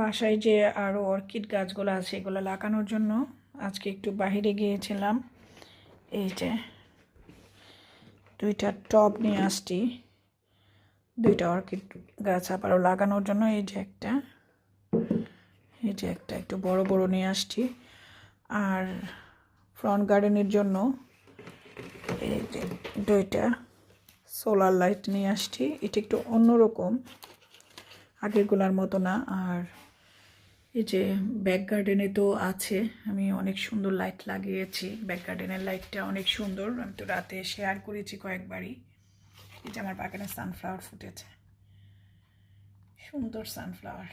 বাসায় যে আরও অর্কিড গাছগুলো আছে, এগুলো লাগানোর জন্য আজকে একটু বাইরে গিয়েছিলাম। এই যে দুইটা টব নিয়ে আসছি। দুইটা অর্কিড গাছ আবারও লাগানোর জন্য এই যে একটা, এই যে একটা একটু বড় বড় নিয়ে আসছি। আর ফ্রন্ট গার্ডেনের জন্য এই যে দুইটা সোলার লাইট নিয়ে আসছি। এটা একটু অন্যরকম, আগেরগুলার মতো না। আর এই যে ব্যাক গার্ডেনে তো আছে, আমি অনেক সুন্দর লাইট লাগিয়েছি। ব্যাক গার্ডেনের লাইটটা অনেক সুন্দর, আমি তো রাতে শেয়ার করেছি কয়েকবারই। এই যে আমার বাগানে সানফ্লাওয়ার ফুটেছে। সুন্দর সানফ্লাওয়ার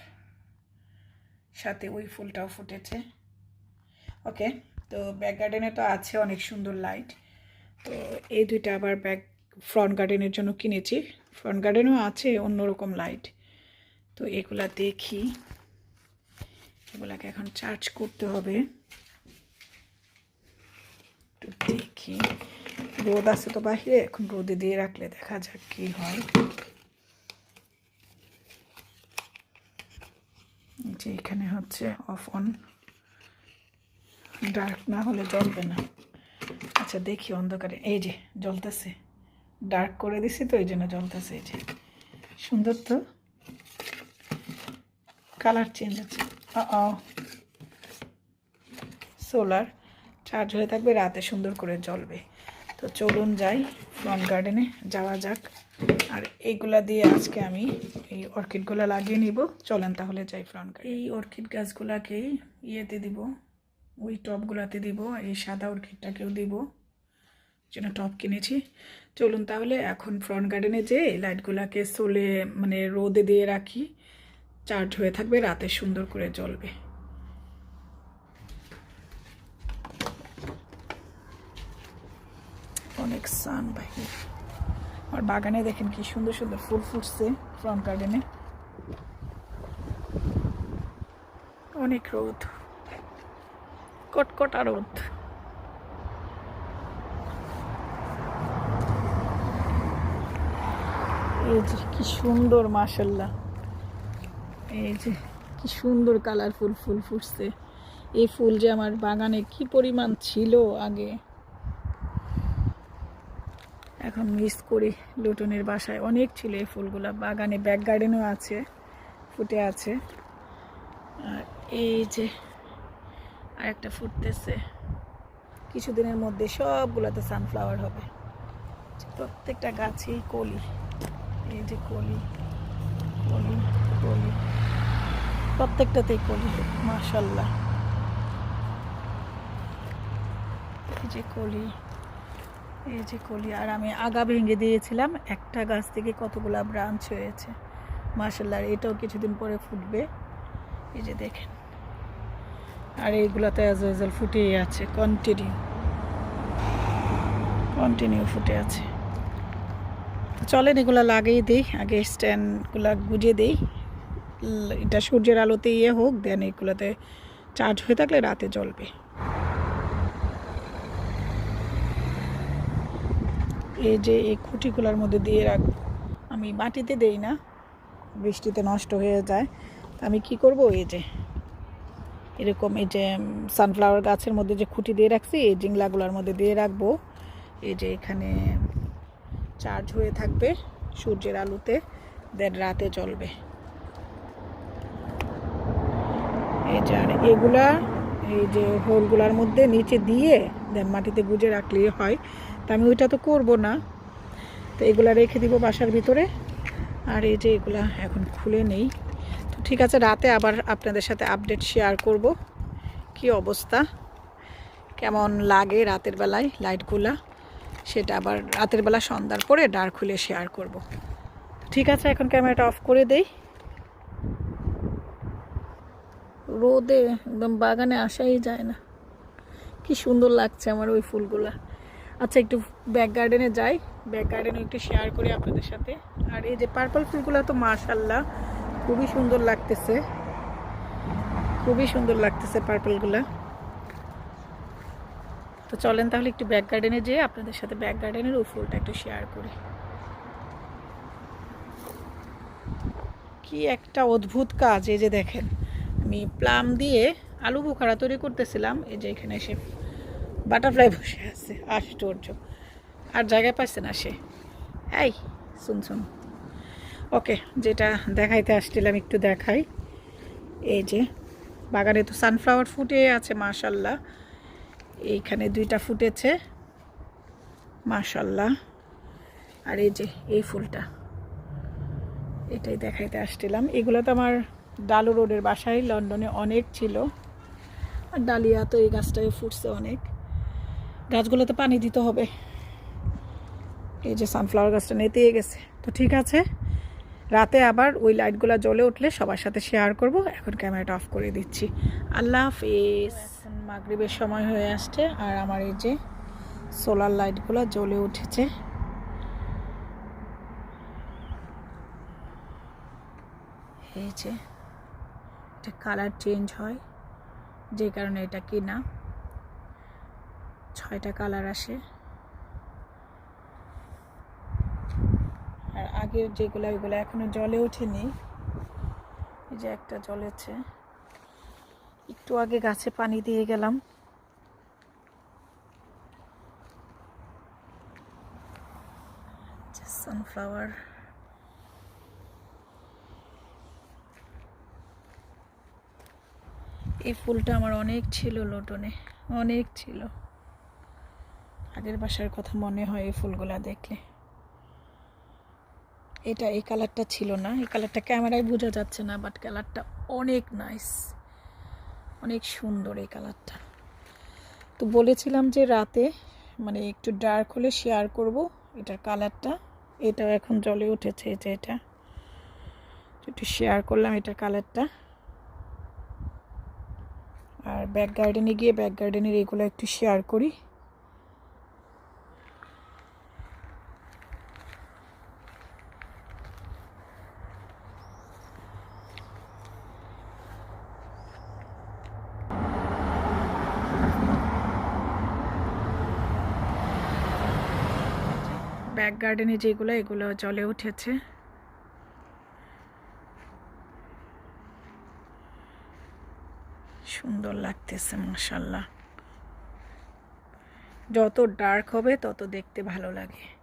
সাথে ওই ফুলটাও ফুটেছে। ওকে তো ব্যাক গার্ডেনে তো আছে অনেক সুন্দর লাইট তো এই দুইটা আবার ব্যাক ফ্রন্ট গার্ডেনের জন্য কিনেছি। ফ্রন্ট গার্ডেনও আছে অন্যরকম লাইট তো এগুলা দেখি। এগুলাকে এখন চার্জ করতে হবে। একটু দেখি। রোদ আছে তো বাহিরে, এখন রোদে দিয়ে রাখলে দেখা যাক কি হয়। যে এখানে হচ্ছে অফ অন ডার্ক না হলে জ্বলবে না। আচ্ছা দেখি অন্ধকারে। এই যে, জ্বলতেছে। ডার্ক করে দিছি তো, এই জন্য জ্বলতেছে এই যে। সুন্দর তো? কালার চেঞ্জ আছে। সোলার চার্জ হয়ে থাকবে, রাতে সুন্দর করে জ্বলবে। তো চলুন যাই ফ্রন্ট গার্ডেনে যাওয়া যাক। আর এইগুলা দিয়ে আজকে আমি এই অর্কিডগুলো লাগিয়ে নিব। চলেন তাহলে যাই ফ্রন্ট গার্ডেন এই অর্কিড গাছগুলাকে ইয়েতে দিব, ওই টবগুলাতে দিব, এই সাদা অর্কিডটাকেও দিব জন্য টপ কিনেছি। চলুন তাহলে এখন ফ্রন্ট গার্ডেনে যে লাইটগুলাকে সোলে মানে রোদে দিয়ে রাখি। চার্জ হয়ে থাকবে, রাতে সুন্দর করে জ্বলবে। অনেক সান ভাই। আর বাগানে দেখেন কি সুন্দর সুন্দর ফুল ফুটছে ফ্রন্ট গার্ডেনে অনেক রোদ। কটকটা রোদ। এই যে কি সুন্দর মাসাল্লাহ এই যে, কি সুন্দর কালারফুল ফুল ফুটছে। এই ফুল যে আমার বাগানে কি পরিমাণ ছিল আগে। এখন মিস করি লুটনের বাসায়। অনেক ছিল এই ফুলগুলা। বাগানে ব্যাক গার্ডেনও আছে, ফুটে আছে। আর এই যে আরেকটা ফুটতেছে। কিছুদিনের মধ্যে সবগুলোতে সানফ্লাওয়ার হবে। প্রত্যেকটা গাছেই কলি। এই যে কলি কলি কলি। প্রত্যেকটাতেই কলি মাশাল্লাহ। এই যে কলি, এই যে কলি, আর আমি আগা ভেঙে দিয়েছিলাম, একটা গাছ থেকে কতগুলা ব্রাঞ্চ হয়েছে, মাশাল্লাহ এটাও কিছুদিন পরে ফুটবে। এই যে দেখেন, আর এইগুলোতে অ্যাজ এজাল ফুটেই আছে কন্টিনিউ কন্টিনিউ ফুটে আছে। চলেন এগুলো লাগিয়ে দিই, আগে স্ট্যান্ডগুলো গুজে দিই। এটা সূর্যের আলোতে ইয়ে হোক দেন এগুলোতে চার্জ হয়ে থাকলে রাতে জ্বলবে। এই যে এই খুঁটিগুলোর মধ্যে দিয়ে রাখ আমি মাটিতে দেই না, বৃষ্টিতে নষ্ট হয়ে যায়। তা আমি কি করব? এই যে, এরকম এই যে সানফ্লাওয়ার গাছের মধ্যে যে খুঁটি দিয়ে রাখছি, এই জিংলাগুলোর মধ্যে দিয়ে রাখব। এই যে এখানে চার্জ হয়ে থাকবে সূর্যের আলোতে দেন রাতে চলবে এই যে, আর এগুলা, এই যে হোলগুলার মধ্যে নিচে দিয়ে দেন মাটিতে গুজে রাখলেই হয়। তা আমি ওইটা তো করব না। তো এগুলা রেখে দিব বাসার ভিতরে। আর এই যে এগুলা এখন খুলে নেই। তো ঠিক আছে, রাতে আবার আপনাদের সাথে আপডেট শেয়ার করব। কি অবস্থা? কেমন লাগে রাতের বেলায় লাইটগুলা? সেটা আবার রাতের বেলা সন্ধ্যার পরে ডার্ক খুলে শেয়ার করব। ঠিক আছে, এখন ক্যামেরাটা অফ করে দেই। রোদে একদম বাগানে আসাই যায় না। কি সুন্দর লাগছে আমার ওই ফুলগুলা। আচ্ছা একটু ব্যাক গার্ডেনে যাই। ব্যাক গার্ডেনে একটু শেয়ার করি আপনাদের সাথে। আর এই যে পার্পল ফুলগুলো তো মাশাল্লাহ খুবই সুন্দর লাগতেছে। খুবই সুন্দর লাগতেছে পার্পলগুলা তো চলেন তাহলে একটু ব্যাক গার্ডেনে যেয়ে আপনাদের সাথে ব্যাক গার্ডেনের ওই ফুলটা একটু শেয়ার করি। কি একটা অদ্ভুত কাজ এই যে দেখেন। আমি প্লাম দিয়ে আলু বোখারা তৈরি করতেছিলাম। এই যে এখানে এসে বাটারফ্লাই বসে আছে, আশ্চর্য। আর জায়গায় পাচ্ছে না সে। এই শুন শুন ওকে, যেটা দেখাইতে আসছিলাম একটু দেখাই। এই যে, বাগানে তো সানফ্লাওয়ার ফুটে আছে, মাশাল্লাহ। এইখানে দুইটা ফুটেছে, মাশাল্লাহ। আর এই যে, এই ফুলটা। এটাই দেখাইতে আসছিলাম। এগুলো তো আমার ডালু রোডের বাসায় লন্ডনে অনেক ছিল। আর ডালিয়া তো এই গাছটায় ফুটছে অনেক। গাছগুলোতে পানি দিতে হবে। এই যে সানফ্লাওয়ার গাছটা নেতিয়ে গেছে। তো ঠিক আছে, রাতে আবার ওই লাইটগুলো জ্বলে উঠলে সবার সাথে শেয়ার করব। এখন ক্যামেরাটা অফ করে দিচ্ছি। আল্লাহ হাফিজ। মাগরিবের সময় হয়ে আসছে আর আমার এই যে সোলার লাইটগুলো জ্বলে উঠেছে। এই যে এটা কালার চেঞ্জ হয়, যে কারণে এটা কিনা। ছয়টা কালার আসে। আর আগের যেগুলো, ওইগুলো এখনও জলে ওঠেনি। এই যে একটা জ্বলেছে। একটু আগে গাছে পানি দিয়ে গেলাম। সানফ্লাওয়ার এই ফুলটা আমার অনেক ছিল লোটনে, অনেক ছিল। আগের বাসার কথা মনে হয় এই ফুলগুলা দেখলে। এটা এই কালারটা ছিল না, এই কালারটা ক্যামেরায় বোঝা যাচ্ছে না বাট কালারটা অনেক নাইস অনেক সুন্দর এই কালারটা। তো বলেছিলাম যে রাতে মানে একটু ডার্ক হলে শেয়ার করব এটার কালারটা। এটাও এখন জলে উঠেছে যে এটা। একটু শেয়ার করলাম এটার কালারটা। আর ব্যাক গার্ডেনে গিয়ে ব্যাক গার্ডেনের এগুলো একটু শেয়ার করি। ব্যাক গার্ডেনে যেগুলো, এগুলো জলে উঠেছে। সুন্দর লাগতেছে মাসাল্লাহ যত ডার্ক হবে তত দেখতে ভালো লাগে।